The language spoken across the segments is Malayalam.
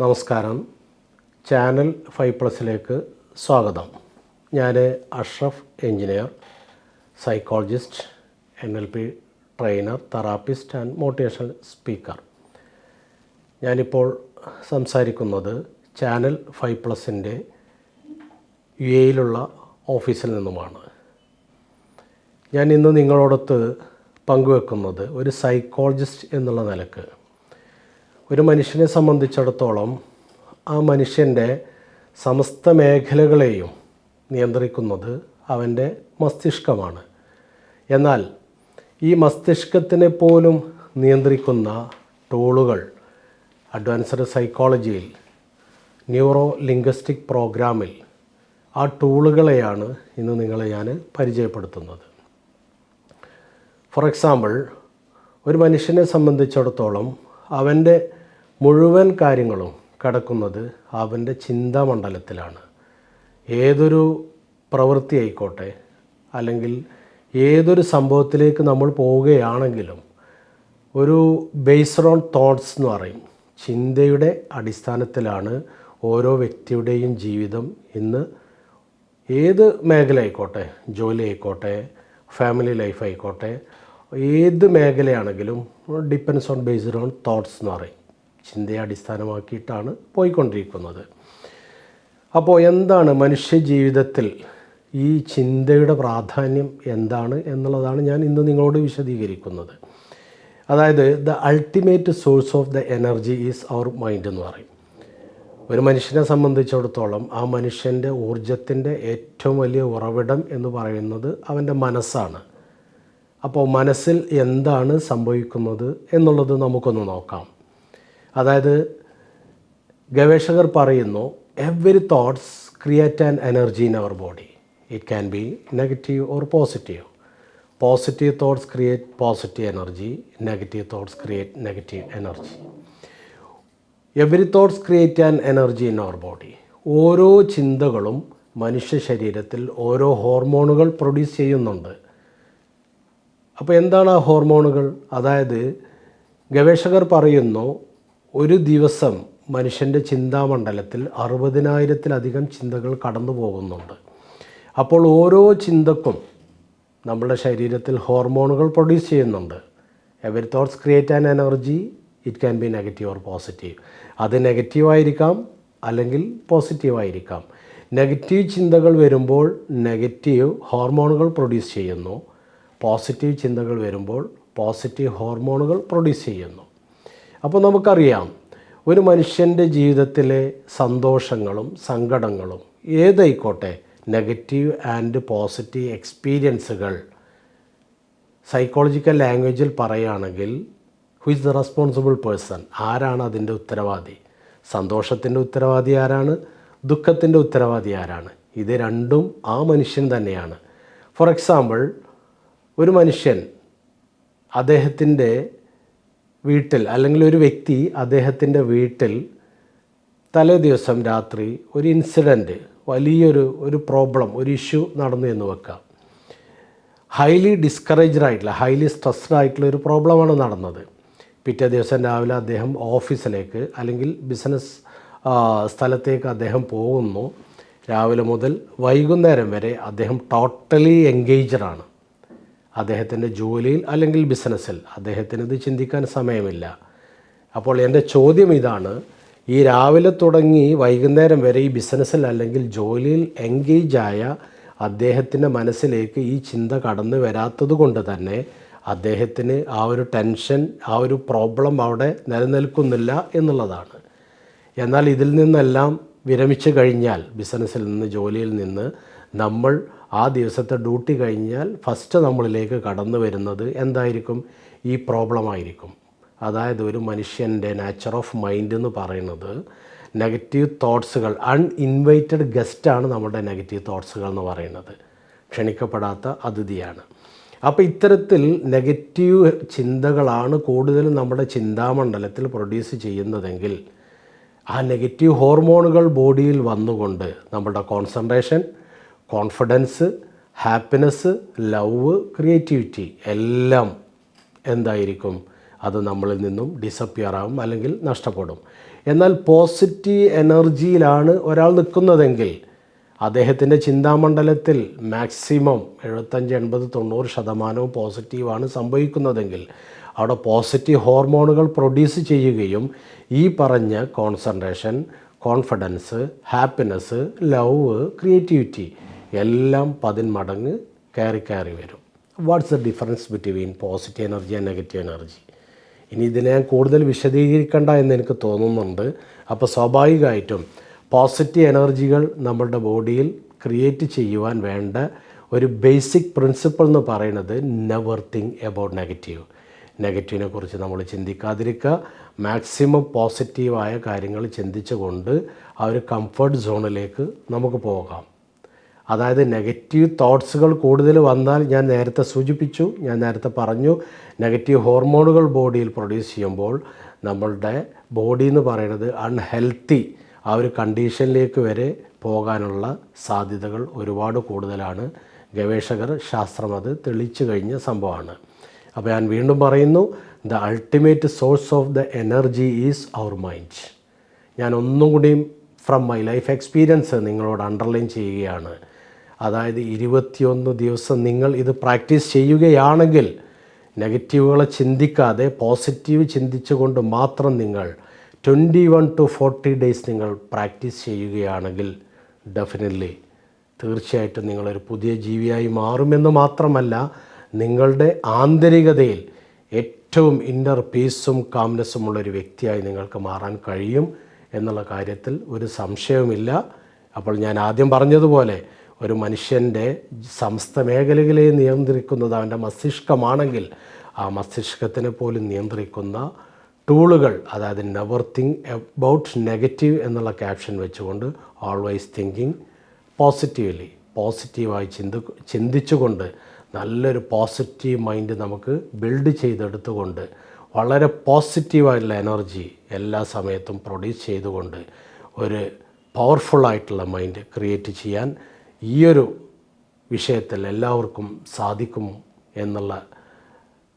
നമസ്കാരം. ചാനൽ ഫൈവ് പ്ലസിലേക്ക് സ്വാഗതം. ഞാൻ Ashraf engineer psychologist N L P trainer therapist and motivational speaker. ഞാനിപ്പോൾ സംസാരിക്കുന്നത് ചാനൽ ഫൈവ് പ്ലസിന്റെ യു എയിലുള്ള ഓഫീസിൽ നിന്നുമാണ്. ഞാൻ ഇന്ന് നിങ്ങളോടൊത്ത് പങ്കുവെക്കുന്നത് ഒരു സൈക്കോളജിസ്റ്റ് എന്നുള്ള നിലയ്ക്ക്. ഒരു മനുഷ്യനെ സംബന്ധിച്ചിടത്തോളം ആ മനുഷ്യന്റെ സമസ്ത മേഖലകളെയും നിയന്ത്രിക്കുന്നത് അവന്റെ മസ്തിഷ്കമാണ്. എന്നാൽ ഈ മസ്തിഷ്കത്തിനെ പോലും നിയന്ത്രിക്കുന്ന ടൂളുകൾ അഡ്വാൻസ്ഡ് സൈക്കോളജിയിൽ ന്യൂറോ ലിംഗ്വസ്റ്റിക് പ്രോഗ്രാമിൽ ആ ടൂളുകളെയാണ് ഇന്ന് നിങ്ങളെ ഞാൻ പരിചയപ്പെടുത്തുന്നത്. ഫോർ എക്സാമ്പിൾ ഒരു മനുഷ്യനെ സംബന്ധിച്ചിടത്തോളം അവന്റെ മുഴുവൻ കാര്യങ്ങളും കിടക്കുന്നത് അവന്റെ ചിന്താമണ്ഡലത്തിലാണ്. ഏതൊരു പ്രവൃത്തി ആയിക്കോട്ടെ അല്ലെങ്കിൽ ഏതൊരു സംഭവത്തിലേക്ക് നമ്മൾ പോവുകയാണെങ്കിലും ഒരു ബേസ്ഡ് ഓൺ തോട്ട്സ് എന്ന് പറയും. ചിന്തയുടെ അടിസ്ഥാനത്തിലാണ് ഓരോ വ്യക്തിയുടെയും ജീവിതം ഇന്ന് ഏത് മേഖല ആയിക്കോട്ടെ ജോലി ആയിക്കോട്ടെ ഫാമിലി ലൈഫ് ആയിക്കോട്ടെ ഏത് മേഖലയാണെങ്കിലും depends on based on thoughts എന്ന് പറയും. ചിന്തയെ അടിസ്ഥാനമാക്കിയിട്ടാണ് പോയിക്കൊണ്ടിരിക്കുന്നത്. അപ്പോൾ എന്താണ് മനുഷ്യജീവിതത്തിൽ ഈ ചിന്തയുടെ പ്രാധാന്യം എന്താണ് എന്നുള്ളതാണ് ഞാൻ ഇന്ന് നിങ്ങളോട് വിശദീകരിക്കുന്നത്. അതായത് the ultimate source of the energy is our mind എന്ന് പറയും. ഒരു മനുഷ്യനെ സംബന്ധിച്ചിടത്തോളം ആ മനുഷ്യന്റെ ഊർജത്തിന്റെ ഏറ്റവും വലിയ ഉറവിടം എന്ന് പറയുന്നത് അവന്റെ മനസ്സാണ്. അപ്പോൾ മനസ്സിൽ എന്താണ് സംഭവിക്കുന്നത് എന്നുള്ളത് നമുക്കൊന്ന് നോക്കാം. അതായത് ഗവേഷകർ പറയുന്നു every thoughts create an energy in our body it can be negative or positive positive thoughts create positive energy negative thoughts create negative energy every thoughts create an energy in our body ഓരോ ചിന്തകളും മനുഷ്യ ശരീരത്തിൽ ഓരോ ഹോർമോണുകൾ പ്രൊഡ്യൂസ് ചെയ്യുന്നുണ്ട്. അപ്പോൾ എന്താണ് ആ ഹോർമോണുകൾ? അതായത് ഗവേഷകർ പറയുന്നു ഒരു ദിവസം മനുഷ്യന്റെ ചിന്താമണ്ഡലത്തിൽ അറുപതിനായിരത്തിലധികം ചിന്തകൾ കടന്നു പോകുന്നുണ്ട്. അപ്പോൾ ഓരോ ചിന്തക്കും നമ്മുടെ ശരീരത്തിൽ ഹോർമോണുകൾ പ്രൊഡ്യൂസ് ചെയ്യുന്നുണ്ട്. Every thoughts create an energy it can be negative or positive. അത് നെഗറ്റീവ് ആയിരിക്കാം അല്ലെങ്കിൽ പോസിറ്റീവ് ആയിരിക്കാം. നെഗറ്റീവ് ചിന്തകൾ വരുമ്പോൾ നെഗറ്റീവ് ഹോർമോണുകൾ പ്രൊഡ്യൂസ് ചെയ്യുന്നു. പോസിറ്റീവ് ചിന്തകൾ വരുമ്പോൾ പോസിറ്റീവ് ഹോർമോണുകൾ പ്രൊഡ്യൂസ് ചെയ്യുന്നു. അപ്പോൾ നമുക്കറിയാം ഒരു മനുഷ്യന്റെ ജീവിതത്തിലെ സന്തോഷങ്ങളും സങ്കടങ്ങളും ഏതായിക്കോട്ടെ നെഗറ്റീവ് ആൻഡ് പോസിറ്റീവ് എക്സ്പീരിയൻസുകൾ സൈക്കോളജിക്കൽ ലാംഗ്വേജിൽ പറയുകയാണെങ്കിൽ who is the responsible person ആരാണ് അതിന്റെ ഉത്തരവാദി? സന്തോഷത്തിന്റെ ഉത്തരവാദി ആരാണ്? ദുഃഖത്തിന്റെ ഉത്തരവാദി ആരാണ്? ഇത് രണ്ടും ആ മനുഷ്യൻ തന്നെയാണ്. ഫോർ എക്സാമ്പിൾ ഒരു മനുഷ്യൻ അദ്ദേഹത്തിന്റെ വീട്ടിൽ അല്ലെങ്കിൽ ഒരു വ്യക്തി അദ്ദേഹത്തിന്റെ വീട്ടിൽ തലേ ദിവസം രാത്രി ഒരു ഇൻസിഡന്റ് വലിയൊരു ഒരു പ്രോബ്ലം ഒരു ഇഷ്യൂ നടന്നു എന്ന് വെക്കാം. ഹൈലി ഡിസ്കറേജ്ഡ് ആയിട്ടുള്ള ഹൈലി സ്ട്രെസ്ഡ് ആയിട്ടുള്ള ഒരു പ്രോബ്ലമാണ് നടന്നത്. പിറ്റേ ദിവസം രാവിലെ അദ്ദേഹം ഓഫീസിലേക്ക് അല്ലെങ്കിൽ ബിസിനസ് സ്ഥലത്തേക്ക് അദ്ദേഹം പോകുന്നു. രാവിലെ മുതൽ വൈകുന്നേരം വരെ അദ്ദേഹം ടോട്ടലി എൻഗേജ്ഡ് ആണ്. അദ്ദേഹത്തിന്റെ ജോലിയിൽ അല്ലെങ്കിൽ ബിസിനസ്സിൽ അദ്ദേഹത്തിന് ഇത് ചിന്തിക്കാൻ സമയമില്ല. അപ്പോൾ എന്റെ ചോദ്യം ഇതാണ് ഈ രാവിലെ തുടങ്ങി വൈകുന്നേരം വരെ ഈ ബിസിനസ്സിൽ അല്ലെങ്കിൽ ജോലിയിൽ എൻഗേജ് ആയ അദ്ദേഹത്തിന്റെ മനസ്സിലേക്ക് ഈ ചിന്ത കടന്നു വരാത്തത് കൊണ്ട് തന്നെ അദ്ദേഹത്തിന് ആ ഒരു ടെൻഷൻ ആ ഒരു പ്രോബ്ലം അവിടെ നിലനിൽക്കുന്നില്ല എന്നുള്ളതാണ്. എന്നാൽ ഇതിൽ നിന്നെല്ലാം വിരമിച്ചു കഴിഞ്ഞാൽ ബിസിനസ്സിൽ നിന്ന് ജോലിയിൽ നിന്ന് നമ്മൾ ആ ദിവസത്തെ ഡ്യൂട്ടി കഴിഞ്ഞാൽ ഫസ്റ്റ് നമ്മളിലേക്ക് കടന്നു വരുന്നത് എന്തായിരിക്കും? ഈ പ്രോബ്ലം ആയിരിക്കും. അതായത് ഒരു മനുഷ്യന്റെ നാച്ചർ ഓഫ് മൈൻഡ് എന്ന് പറയുന്നത് നെഗറ്റീവ് തോട്ട്സുകൾ അൺഇൻവൈറ്റഡ് ഗസ്റ്റാണ് നമ്മുടെ നെഗറ്റീവ് തോട്ട്സുകൾ എന്ന് പറയുന്നത്. ക്ഷണിക്കപ്പെടാത്ത അതിഥിയാണ്. അപ്പോൾ ഇത്തരത്തിൽ നെഗറ്റീവ് ചിന്തകളാണ് കൂടുതലും നമ്മുടെ ചിന്താമണ്ഡലത്തിൽ പ്രൊഡ്യൂസ് ചെയ്യുന്നതെങ്കിൽ ആ നെഗറ്റീവ് ഹോർമോണുകൾ ബോഡിയിൽ വന്നുകൊണ്ട് നമ്മുടെ concentration confidence happiness love creativity എല്ലാം എന്തായിരിക്കും? അത് നമ്മളിൽ നിന്നും ഡിസപ്പിയർ ആവും അല്ലെങ്കിൽ നഷ്ടപ്പെടും. എന്നാൽ പോസിറ്റീവ് എനർജിയിലാണ് ഒരാൾ നിൽക്കുന്നതെങ്കിൽ അദ്ദേഹത്തിന്റെ ചിന്താമണ്ഡലത്തിൽ മാക്സിമം എഴുപത്തഞ്ച് എൺപത് തൊണ്ണൂറ് ശതമാനവും പോസിറ്റീവാണ് സംഭവിക്കുന്നതെങ്കിൽ അവിടെ പോസിറ്റീവ് ഹോർമോണുകൾ പ്രൊഡ്യൂസ് ചെയ്യുകയും ഈ പറഞ്ഞ concentration confidence happiness love creativity എല്ലാം പതിന്മടങ്ങ് കയറി കയറി വരും. What's the difference between positive energy and negative energy ഇനി ഇതിനെ ഞാൻ കൂടുതൽ വിശദീകരിക്കേണ്ട എന്ന് എനിക്ക് തോന്നുന്നുണ്ട്. അപ്പോൾ സ്വാഭാവികമായിട്ടും പോസിറ്റീവ് എനർജികൾ നമ്മളുടെ ബോഡിയിൽ ക്രിയേറ്റ് ചെയ്യുവാൻ വേണ്ട ഒരു ബേസിക് പ്രിൻസിപ്പിൾ എന്ന് പറയുന്നത് നെവർ തിങ്ക് എബൌട്ട് നെഗറ്റീവ് നെഗറ്റീവിനെ കുറിച്ച് നമ്മൾ ചിന്തിക്കാതിരിക്കുക. മാക്സിമം പോസിറ്റീവായ കാര്യങ്ങൾ ചിന്തിച്ചുകൊണ്ട് ആ ഒരു കംഫർട്ട് സോണിലേക്ക് നമുക്ക് പോകാം. അതായത് നെഗറ്റീവ് തോട്ട്സുകൾ കൂടുതൽ വന്നാൽ ഞാൻ നേരത്തെ സൂചിപ്പിച്ചു ഞാൻ നേരത്തെ പറഞ്ഞു നെഗറ്റീവ് ഹോർമോണുകൾ ബോഡിയിൽ പ്രൊഡ്യൂസ് ചെയ്യുമ്പോൾ നമ്മളുടെ ബോഡി എന്ന് പറയുന്നത് അൺഹെൽത്തി ആ ഒരു കണ്ടീഷനിലേക്ക് വരെ പോകാനുള്ള സാധ്യതകൾ ഒരുപാട് കൂടുതലാണ്. ഗവേഷകർ ശാസ്ത്രം അത് തെളിച്ചു കഴിഞ്ഞ സംഭവമാണ്. അപ്പോൾ ഞാൻ വീണ്ടും പറയുന്നു the ultimate source of the energy is our mind ഞാൻ ഒന്നും കൂടിയും ഫ്രം മൈ ലൈഫ് എക്സ്പീരിയൻസ് നിങ്ങളോട് അണ്ടർലൈൻ ചെയ്യുകയാണ്. അതായത് ഇരുപത്തിയൊന്ന് ദിവസം നിങ്ങൾ ഇത് പ്രാക്ടീസ് ചെയ്യുകയാണെങ്കിൽ നെഗറ്റീവുകളെ ചിന്തിക്കാതെ പോസിറ്റീവ് ചിന്തിച്ചുകൊണ്ട് മാത്രം നിങ്ങൾ twenty one to forty days നിങ്ങൾ പ്രാക്ടീസ് ചെയ്യുകയാണെങ്കിൽ ഡെഫിനറ്റ്ലി തീർച്ചയായിട്ടും നിങ്ങളൊരു പുതിയ ജീവിയായി മാറുമെന്ന് മാത്രമല്ല നിങ്ങളുടെ ആന്തരികതയിൽ ഏറ്റവും ഇന്നർ പീസും കാംനെസ്സും ഉള്ളൊരു വ്യക്തിയായി നിങ്ങൾക്ക് മാറാൻ കഴിയും എന്നുള്ള കാര്യത്തിൽ ഒരു സംശയവുമില്ല. അപ്പോൾ ഞാൻ ആദ്യം പറഞ്ഞതുപോലെ ഒരു മനുഷ്യന്റെ സമസ്ത മേഖലകളെ നിയന്ത്രിക്കുന്നത് അവന്റെ മസ്തിഷ്കമാണെങ്കിൽ ആ മസ്തിഷ്കത്തിനെ പോലും നിയന്ത്രിക്കുന്ന ടൂളുകൾ അതായത് നെവർ തിങ്ക് എബൌട്ട് നെഗറ്റീവ് എന്നുള്ള ക്യാപ്ഷൻ വെച്ചുകൊണ്ട് ഓൾവേസ് തിങ്കിങ് പോസിറ്റീവ്ലി പോസിറ്റീവായി ചിന്തി ചിന്തിച്ചുകൊണ്ട് നല്ലൊരു പോസിറ്റീവ് മൈൻഡ് നമുക്ക് ബിൽഡ് ചെയ്തെടുത്തുകൊണ്ട് വളരെ പോസിറ്റീവായിട്ടുള്ള എനർജി എല്ലാ സമയത്തും പ്രൊഡ്യൂസ് ചെയ്തുകൊണ്ട് ഒരു പവർഫുള്ളായിട്ടുള്ള മൈൻഡ് ക്രിയേറ്റ് ചെയ്യാൻ ഈയൊരു വിഷയത്തിൽ എല്ലാവർക്കും സാധിക്കും എന്നുള്ള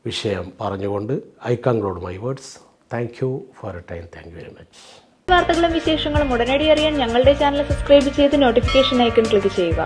വിഷയം പറഞ്ഞുകൊണ്ട് conclude my words. Thank you for a time thank you very much വാർത്തകളും വിശേഷങ്ങളും ഉടനടി അറിയാൻ ഞങ്ങളുടെ ചാനൽ സബ്സ്ക്രൈബ് ചെയ്ത് നോട്ടിഫിക്കേഷൻ ഐക്കൺ ക്ലിക്ക് ചെയ്യുക.